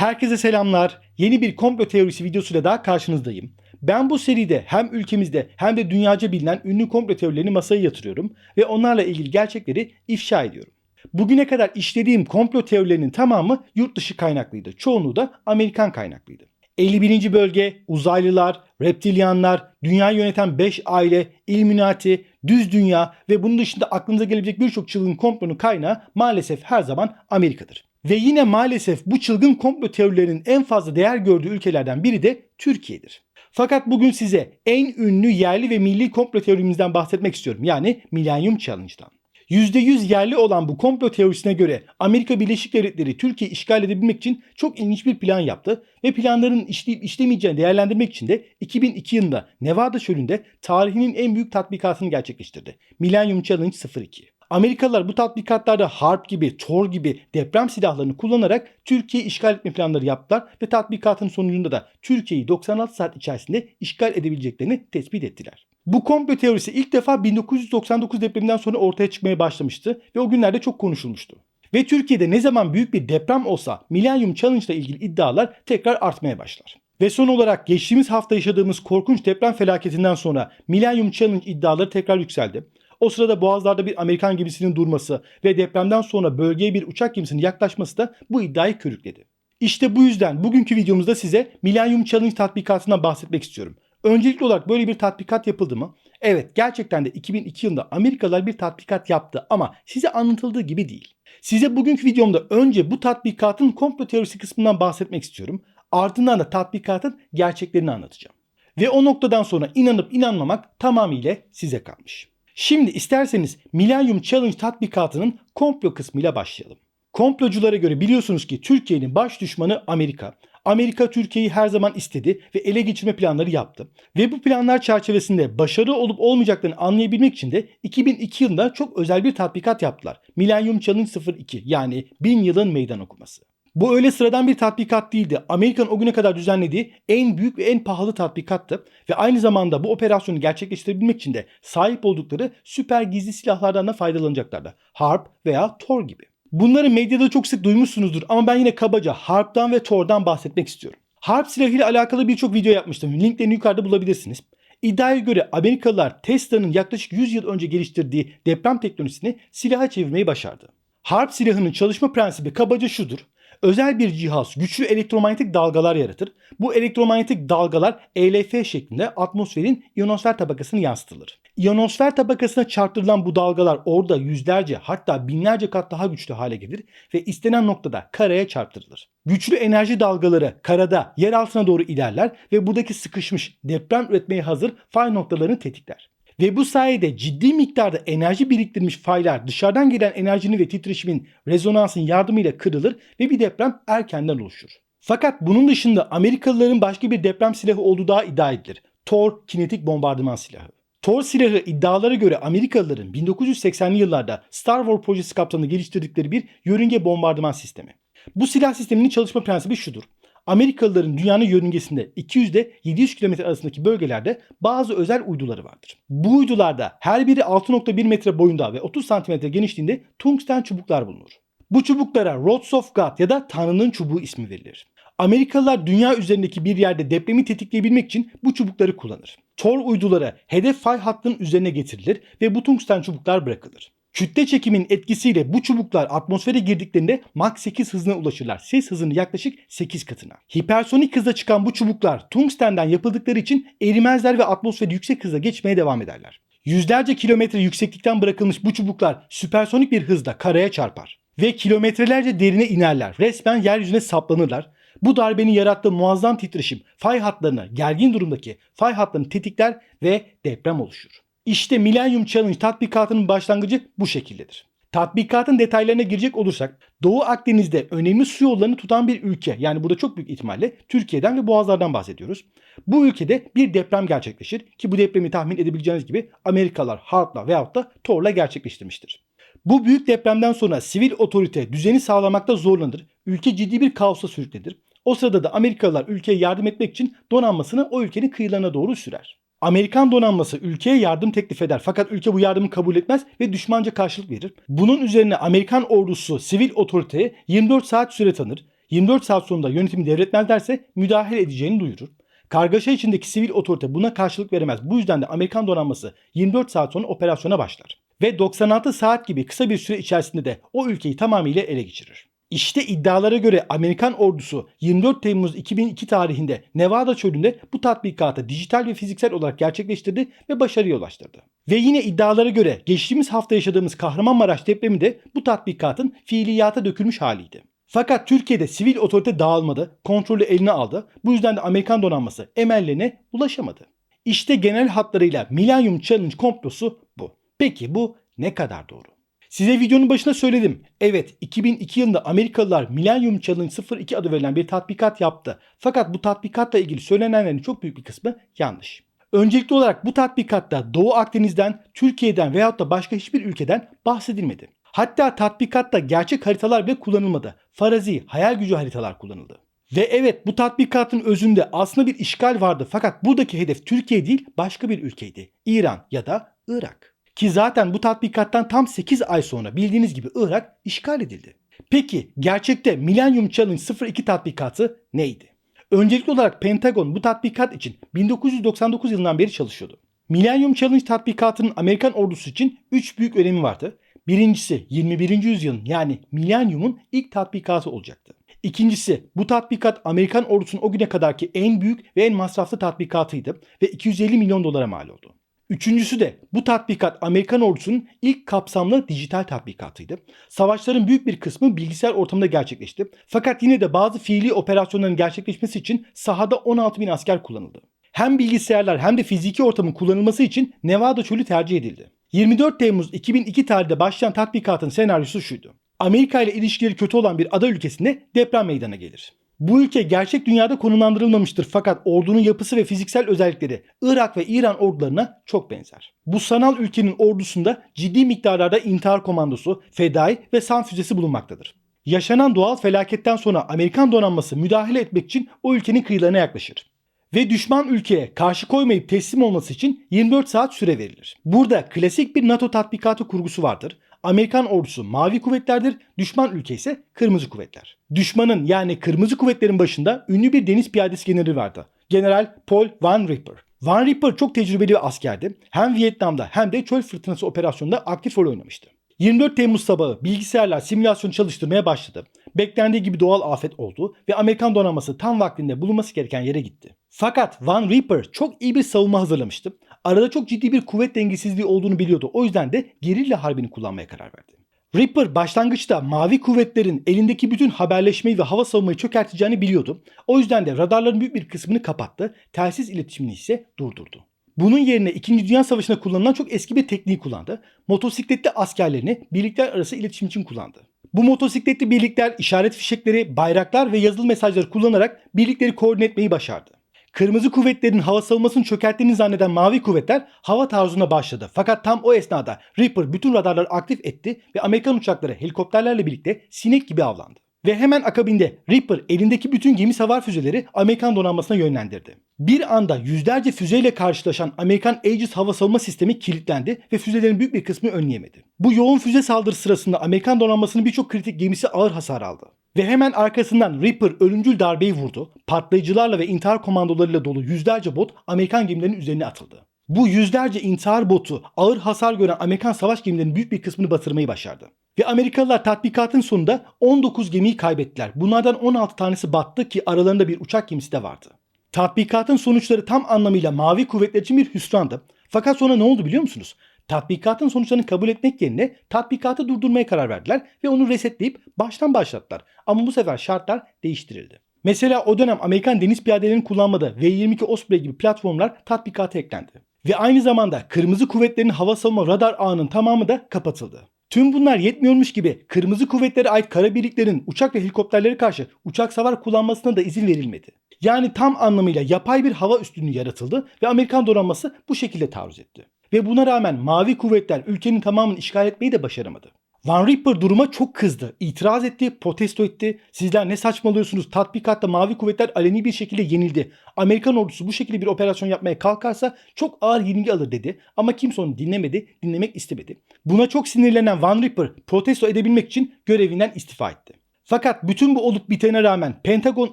Herkese selamlar. Yeni bir komplo teorisi videosuyla daha karşınızdayım. Ben bu seride hem ülkemizde hem de dünyaca bilinen ünlü komplo teorilerini masaya yatırıyorum ve onlarla ilgili gerçekleri ifşa ediyorum. Bugüne kadar işlediğim komplo teorilerinin tamamı yurt dışı kaynaklıydı. Çoğunluğu da Amerikan kaynaklıydı. 51. bölge, uzaylılar, reptilyanlar, dünyayı yöneten 5 aile, Illuminati, düz dünya ve bunun dışında aklınıza gelebilecek birçok çılgın komplonun kaynağı maalesef her zaman Amerika'dır. Ve yine maalesef bu çılgın komplo teorilerinin en fazla değer gördüğü ülkelerden biri de Türkiye'dir. Fakat bugün size en ünlü yerli ve milli komplo teorimizden bahsetmek istiyorum. Yani Millennium Challenge'dan. %100 yerli olan bu komplo teorisine göre Amerika Birleşik Devletleri Türkiye'yi işgal edebilmek için çok ilginç bir plan yaptı ve planların işleyip işlemeyeceğini değerlendirmek için de 2002 yılında Nevada çölünde tarihinin en büyük tatbikatını gerçekleştirdi. Millennium Challenge 02. Amerikalılar bu tatbikatlarda HARP gibi, TOR gibi deprem silahlarını kullanarak Türkiye'yi işgal etme planları yaptılar ve tatbikatın sonucunda da Türkiye'yi 96 saat içerisinde işgal edebileceklerini tespit ettiler. Bu komplo teorisi ilk defa 1999 depreminden sonra ortaya çıkmaya başlamıştı ve o günlerde çok konuşulmuştu. Ve Türkiye'de ne zaman büyük bir deprem olsa Millennium Challenge ile ilgili iddialar tekrar artmaya başlar. Ve son olarak geçtiğimiz hafta yaşadığımız korkunç deprem felaketinden sonra Millennium Challenge iddiaları tekrar yükseldi. O sırada boğazlarda bir Amerikan gemisinin durması ve depremden sonra bölgeye bir uçak gemisinin yaklaşması da bu iddiayı körükledi. İşte bu yüzden bugünkü videomuzda size Millennium Challenge tatbikatından bahsetmek istiyorum. Öncelikli olarak böyle bir tatbikat yapıldı mı? Evet gerçekten de 2002 yılında Amerikalılar bir tatbikat yaptı ama size anlatıldığı gibi değil. Size bugünkü videomda önce bu tatbikatın komplo teorisi kısmından bahsetmek istiyorum. Ardından da tatbikatın gerçeklerini anlatacağım. Ve o noktadan sonra inanıp inanmamak tamamıyla size kalmış. Şimdi isterseniz Millennium Challenge tatbikatının komplo kısmıyla başlayalım. Komploculara göre biliyorsunuz ki Türkiye'nin baş düşmanı Amerika. Amerika Türkiye'yi her zaman istedi ve ele geçirme planları yaptı. Ve bu planlar çerçevesinde başarı olup olmayacaklarını anlayabilmek için de 2002 yılında çok özel bir tatbikat yaptılar. Millennium Challenge 02 yani 1000 yılın meydan okuması. Bu öyle sıradan bir tatbikat değildi. Amerika'nın o güne kadar düzenlediği en büyük ve en pahalı tatbikattı. Ve aynı zamanda bu operasyonu gerçekleştirebilmek için de sahip oldukları süper gizli silahlardan da faydalanacaklardı. HARP veya TOR gibi. Bunları medyada çok sık duymuşsunuzdur ama ben yine kabaca HARP'tan ve TOR'dan bahsetmek istiyorum. HARP silahıyla alakalı birçok video yapmıştım. Linklerini yukarıda bulabilirsiniz. İddiaya göre Amerikalılar Tesla'nın yaklaşık 100 yıl önce geliştirdiği deprem teknolojisini silaha çevirmeyi başardı. HARP silahının çalışma prensibi kabaca şudur. Özel bir cihaz güçlü elektromanyetik dalgalar yaratır. Bu elektromanyetik dalgalar ELF şeklinde atmosferin ionosfer tabakasını yansıtılır. İyonosfer tabakasına çarptırılan bu dalgalar orada yüzlerce hatta binlerce kat daha güçlü hale gelir ve istenen noktada karaya çarptırılır. Güçlü enerji dalgaları karada yer altına doğru ilerler ve buradaki sıkışmış deprem üretmeye hazır fay noktalarını tetikler. Ve bu sayede ciddi miktarda enerji biriktirmiş faylar dışarıdan gelen enerjinin ve titreşimin rezonansın yardımıyla kırılır ve bir deprem erkenden oluşur. Fakat bunun dışında Amerikalıların başka bir deprem silahı olduğu daha iddia edilir. Thor kinetik bombardıman silahı. Thor silahı iddialara göre Amerikalıların 1980'li yıllarda Star Wars projesi kapsamında geliştirdikleri bir yörünge bombardıman sistemi. Bu silah sisteminin çalışma prensibi şudur. Amerikalıların dünyanın yörüngesinde 200 ile 700 km arasındaki bölgelerde bazı özel uyduları vardır. Bu uydularda her biri 6.1 metre boyunda ve 30 cm genişliğinde tungsten çubuklar bulunur. Bu çubuklara Rods of God ya da Tanrı'nın çubuğu ismi verilir. Amerikalılar dünya üzerindeki bir yerde depremi tetikleyebilmek için bu çubukları kullanır. Tor uyduları hedef fay hattının üzerine getirilir ve bu tungsten çubuklar bırakılır. Kütle çekimin etkisiyle bu çubuklar atmosfere girdiklerinde Mach 8 hızına ulaşırlar. Ses hızının yaklaşık 8 katına. Hipersonik hızla çıkan bu çubuklar tungstenden yapıldıkları için erimezler ve atmosferi yüksek hızla geçmeye devam ederler. Yüzlerce kilometre yükseklikten bırakılmış bu çubuklar süpersonik bir hızla karaya çarpar ve kilometrelerce derine inerler. Resmen yeryüzüne saplanırlar bu darbenin yarattığı muazzam titreşim fay hatlarını gergin durumdaki fay hatlarını tetikler ve deprem oluşur. İşte Millennium Challenge tatbikatının başlangıcı bu şekildedir. Tatbikatın detaylarına girecek olursak Doğu Akdeniz'de önemli su yollarını tutan bir ülke yani burada çok büyük ihtimalle Türkiye'den ve Boğazlardan bahsediyoruz. Bu ülkede bir deprem gerçekleşir ki bu depremi tahmin edebileceğiniz gibi Amerikalılar HARP'la veyahut da TOR'la gerçekleştirmiştir. Bu büyük depremden sonra sivil otorite düzeni sağlamakta zorlanır. Ülke ciddi bir kaosa sürüklenir. O sırada da Amerikalılar ülkeye yardım etmek için donanmasını o ülkenin kıyılarına doğru sürer. Amerikan donanması ülkeye yardım teklif eder fakat ülke bu yardımı kabul etmez ve düşmanca karşılık verir. Bunun üzerine Amerikan ordusu sivil otoriteye 24 saat süre tanır. 24 saat sonunda yönetimi devretmezlerse müdahale edeceğini duyurur. Kargaşa içindeki sivil otorite buna karşılık veremez. Bu yüzden de Amerikan donanması 24 saat sonra operasyona başlar. Ve 96 saat gibi kısa bir süre içerisinde de o ülkeyi tamamıyla ele geçirir. İşte iddialara göre Amerikan ordusu 24 Temmuz 2002 tarihinde Nevada çölünde bu tatbikatı dijital ve fiziksel olarak gerçekleştirdi ve başarıya ulaştırdı. Ve yine iddialara göre geçtiğimiz hafta yaşadığımız Kahramanmaraş depremi de bu tatbikatın fiiliyata dökülmüş haliydi. Fakat Türkiye'de sivil otorite dağılmadı, kontrolü eline aldı. Bu yüzden de Amerikan donanması emellerine ulaşamadı. İşte genel hatlarıyla Millennium Challenge komplosu bu. Peki bu ne kadar doğru? Size videonun başında söyledim. Evet 2002 yılında Amerikalılar Millennium Challenge 02 adı verilen bir tatbikat yaptı. Fakat bu tatbikatla ilgili söylenenlerin çok büyük bir kısmı yanlış. Öncelikli olarak bu tatbikatta Doğu Akdeniz'den, Türkiye'den veyahut da başka hiçbir ülkeden bahsedilmedi. Hatta tatbikatta gerçek haritalar bile kullanılmadı. Farazi, hayal gücü haritalar kullanıldı. Ve evet bu tatbikatın özünde aslında bir işgal vardı fakat buradaki hedef Türkiye değil başka bir ülkeydi. İran ya da Irak. Ki zaten bu tatbikattan tam 8 ay sonra bildiğiniz gibi Irak işgal edildi. Peki gerçekte Millennium Challenge 02 tatbikatı neydi? Öncelikli olarak Pentagon bu tatbikat için 1999 yılından beri çalışıyordu. Millennium Challenge tatbikatının Amerikan ordusu için 3 büyük önemi vardı. Birincisi 21. yüzyılın yani Millennium'un ilk tatbikatı olacaktı. İkincisi bu tatbikat Amerikan ordusunun o güne kadarki en büyük ve en masraflı tatbikatıydı ve 250 milyon dolara mal oldu. Üçüncüsü de bu tatbikat Amerikan ordusunun ilk kapsamlı dijital tatbikatıydı. Savaşların büyük bir kısmı bilgisayar ortamında gerçekleşti. Fakat yine de bazı fiili operasyonların gerçekleşmesi için sahada 16 bin asker kullanıldı. Hem bilgisayarlar hem de fiziki ortamın kullanılması için Nevada çölü tercih edildi. 24 Temmuz 2002 tarihinde başlayan tatbikatın senaryosu şuydu. Amerika ile ilişkileri kötü olan bir ada ülkesinde deprem meydana gelir. Bu ülke gerçek dünyada konumlandırılmamıştır fakat ordunun yapısı ve fiziksel özellikleri Irak ve İran ordularına çok benzer. Bu sanal ülkenin ordusunda ciddi miktarlarda intihar komandosu, fedai ve SAM füzesi bulunmaktadır. Yaşanan doğal felaketten sonra Amerikan donanması müdahale etmek için o ülkenin kıyılarına yaklaşır. Ve düşman ülkeye karşı koymayıp teslim olması için 24 saat süre verilir. Burada klasik bir NATO tatbikatı kurgusu vardır. Amerikan ordusu mavi kuvvetlerdir, düşman ülke ise kırmızı kuvvetler. Düşmanın yani kırmızı kuvvetlerin başında ünlü bir deniz piyadesi generali vardı. General Paul Van Ripper. Van Ripper çok tecrübeli bir askerdi. Hem Vietnam'da hem de çöl fırtınası operasyonunda aktif rol oynamıştı. 24 Temmuz sabahı bilgisayarlar simülasyon çalıştırmaya başladı. Beklendiği gibi doğal afet oldu ve Amerikan donanması tam vaktinde bulunması gereken yere gitti. Fakat Van Ripper çok iyi bir savunma hazırlamıştı. Arada çok ciddi bir kuvvet dengesizliği olduğunu biliyordu. O yüzden de gerilla harbini kullanmaya karar verdi. Ripper başlangıçta mavi kuvvetlerin elindeki bütün haberleşmeyi ve hava savunmayı çökerteceğini biliyordu. O yüzden de radarların büyük bir kısmını kapattı, telsiz iletişimini ise durdurdu. Bunun yerine 2. Dünya Savaşı'nda kullanılan çok eski bir tekniği kullandı. Motosikletli askerlerini birlikler arası iletişim için kullandı. Bu motosikletli birlikler işaret fişekleri, bayraklar ve yazılı mesajları kullanarak birlikleri koordine etmeyi başardı. Kırmızı kuvvetlerin hava savunmasını çökerttiğini zanneden mavi kuvvetler hava taarruzuna başladı. Fakat tam o esnada Reaper bütün radarları aktif etti ve Amerikan uçakları helikopterlerle birlikte sinek gibi avlandı. Ve hemen akabinde Reaper elindeki bütün gemi savar füzeleri Amerikan donanmasına yönlendirdi. Bir anda yüzlerce füzeyle karşılaşan Amerikan Aegis hava savunma sistemi kilitlendi ve füzelerin büyük bir kısmını önleyemedi. Bu yoğun füze saldırısı sırasında Amerikan donanmasının birçok kritik gemisi ağır hasar aldı. Ve hemen arkasından Reaper ölümcül darbeyi vurdu. Patlayıcılarla ve intihar komandolarıyla dolu yüzlerce bot Amerikan gemilerinin üzerine atıldı. Bu yüzlerce intihar botu ağır hasar gören Amerikan savaş gemilerinin büyük bir kısmını batırmayı başardı. Ve Amerikalılar tatbikatın sonunda 19 gemiyi kaybettiler. Bunlardan 16 tanesi battı ki aralarında bir uçak gemisi de vardı. Tatbikatın sonuçları tam anlamıyla mavi kuvvetler için bir hüsrandı. Fakat sonra ne oldu biliyor musunuz? Tatbikatın sonuçlarını kabul etmek yerine tatbikatı durdurmaya karar verdiler ve onu resetleyip baştan başlattılar. Ama bu sefer şartlar değiştirildi. Mesela o dönem Amerikan deniz piyadelerinin kullanmadığı V-22 Osprey gibi platformlar tatbikata eklendi. Ve aynı zamanda kırmızı kuvvetlerin hava savunma radar ağının tamamı da kapatıldı. Tüm bunlar yetmiyormuş gibi kırmızı kuvvetlere ait kara birliklerin uçak ve helikopterlere karşı uçak savar kullanmasına da izin verilmedi. Yani tam anlamıyla yapay bir hava üstünlüğü yaratıldı ve Amerikan donanması bu şekilde taarruz etti. Ve buna rağmen mavi kuvvetler ülkenin tamamını işgal etmeyi de başaramadı. Van Ripper duruma çok kızdı. İtiraz etti, protesto etti. Sizler ne saçmalıyorsunuz? Tatbikatta mavi kuvvetler aleni bir şekilde yenildi. Amerikan ordusu bu şekilde bir operasyon yapmaya kalkarsa çok ağır yenilgi alır dedi. Ama kimse onu dinlemedi, dinlemek istemedi. Buna çok sinirlenen Van Ripper protesto edebilmek için görevinden istifa etti. Fakat bütün bu olup bitene rağmen Pentagon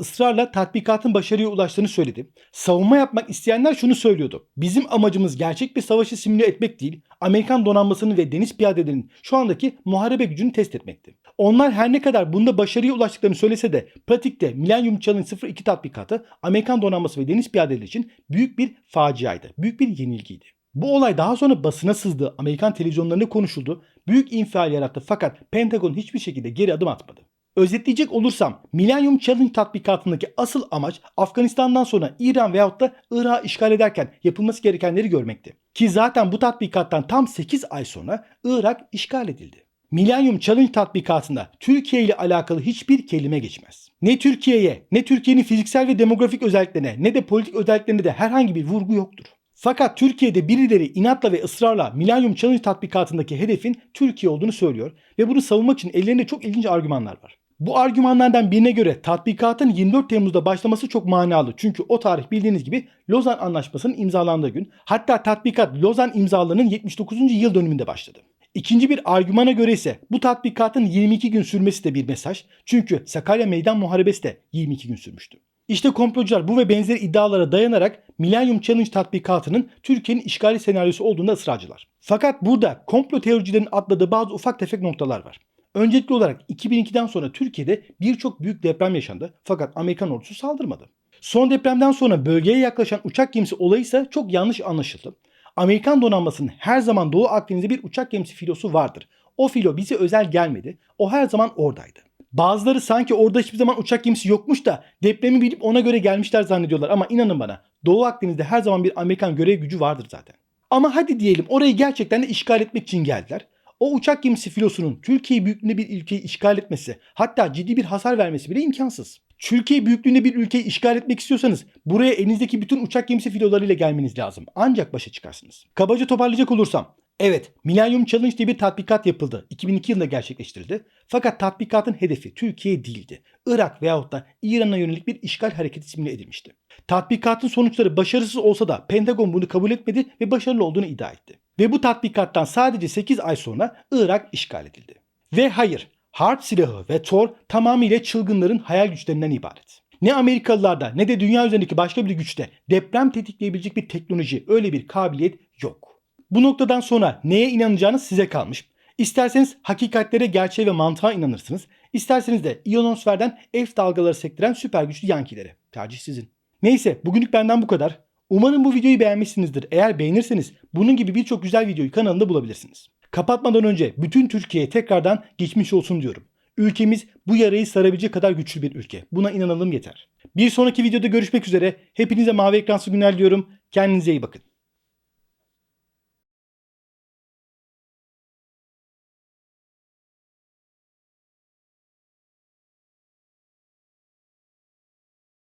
ısrarla tatbikatın başarıya ulaştığını söyledi. Savunma yapmak isteyenler şunu söylüyordu. Bizim amacımız gerçek bir savaşı simüle etmek değil, Amerikan donanmasının ve deniz piyadelerinin şu andaki muharebe gücünü test etmekti. Onlar her ne kadar bunda başarıya ulaştıklarını söylese de pratikte Millennium Challenge 02 tatbikatı Amerikan donanması ve deniz piyadeleri için büyük bir faciaydı. Büyük bir yenilgiydi. Bu olay daha sonra basına sızdı, Amerikan televizyonlarında konuşuldu, büyük infial yarattı fakat Pentagon hiçbir şekilde geri adım atmadı. Özetleyecek olursam Millennium Challenge tatbikatındaki asıl amaç Afganistan'dan sonra İran veyahut da Irak'ı işgal ederken yapılması gerekenleri görmekti. Ki zaten bu tatbikattan tam 8 ay sonra Irak işgal edildi. Millennium Challenge tatbikatında Türkiye ile alakalı hiçbir kelime geçmez. Ne Türkiye'ye, ne Türkiye'nin fiziksel ve demografik özelliklerine, ne de politik özelliklerine de herhangi bir vurgu yoktur. Fakat Türkiye'de birileri inatla ve ısrarla Millennium Challenge tatbikatındaki hedefin Türkiye olduğunu söylüyor ve bunu savunmak için ellerinde çok ilginç argümanlar var. Bu argümanlardan birine göre tatbikatın 24 Temmuz'da başlaması çok manalı. Çünkü o tarih bildiğiniz gibi Lozan Anlaşması'nın imzalandığı gün. Hatta tatbikat Lozan imzalarının 79. yıl dönümünde başladı. İkinci bir argümana göre ise bu tatbikatın 22 gün sürmesi de bir mesaj. Çünkü Sakarya Meydan Muharebesi de 22 gün sürmüştü. İşte komplocular bu ve benzeri iddialara dayanarak Millennium Challenge tatbikatının Türkiye'nin işgali senaryosu olduğunda ısrarcılar. Fakat burada komplo teoricilerin atladığı bazı ufak tefek noktalar var. Öncelikli olarak 2002'den sonra Türkiye'de birçok büyük deprem yaşandı fakat Amerikan ordusu saldırmadı. Son depremden sonra bölgeye yaklaşan uçak gemisi olayı ise çok yanlış anlaşıldı. Amerikan donanmasının her zaman Doğu Akdeniz'de bir uçak gemisi filosu vardır. O filo bize özel gelmedi. O her zaman oradaydı. Bazıları sanki orada hiçbir zaman uçak gemisi yokmuş da depremi bilip ona göre gelmişler zannediyorlar ama inanın bana Doğu Akdeniz'de her zaman bir Amerikan görev gücü vardır zaten. Ama hadi diyelim orayı gerçekten de işgal etmek için geldiler. O uçak gemisi filosunun Türkiye büyüklüğünde bir ülkeyi işgal etmesi hatta ciddi bir hasar vermesi bile imkansız. Türkiye büyüklüğünde bir ülkeyi işgal etmek istiyorsanız buraya elinizdeki bütün uçak gemisi filolarıyla gelmeniz lazım. Ancak başa çıkarsınız. Kabaca toparlayacak olursam Evet, Millennium Challenge diye bir tatbikat yapıldı. 2002 yılında gerçekleştirildi. Fakat tatbikatın hedefi Türkiye değildi. Irak veyahut da İran'a yönelik bir işgal hareketi simüle edilmişti. Tatbikatın sonuçları başarısız olsa da Pentagon bunu kabul etmedi ve başarılı olduğunu iddia etti. Ve bu tatbikattan sadece 8 ay sonra Irak işgal edildi. Ve hayır, harp silahı ve TOR tamamıyla çılgınların hayal güçlerinden ibaret. Ne Amerikalılarda ne de dünya üzerindeki başka bir güçte deprem tetikleyebilecek bir teknoloji, öyle bir kabiliyet yok. Bu noktadan sonra neye inanacağınız size kalmış. İsterseniz hakikatlere, gerçeğe ve mantığa inanırsınız. İsterseniz de ionosferden F dalgaları sektiren süper güçlü yankilere. Tercih sizin. Neyse bugünlük benden bu kadar. Umarım bu videoyu beğenmişsinizdir. Eğer beğenirseniz bunun gibi birçok güzel videoyu kanalımda bulabilirsiniz. Kapatmadan önce bütün Türkiye'ye tekrardan geçmiş olsun diyorum. Ülkemiz bu yarayı sarabilecek kadar güçlü bir ülke. Buna inanalım yeter. Bir sonraki videoda görüşmek üzere. Hepinize mavi ekransız günler diyorum. Kendinize iyi bakın.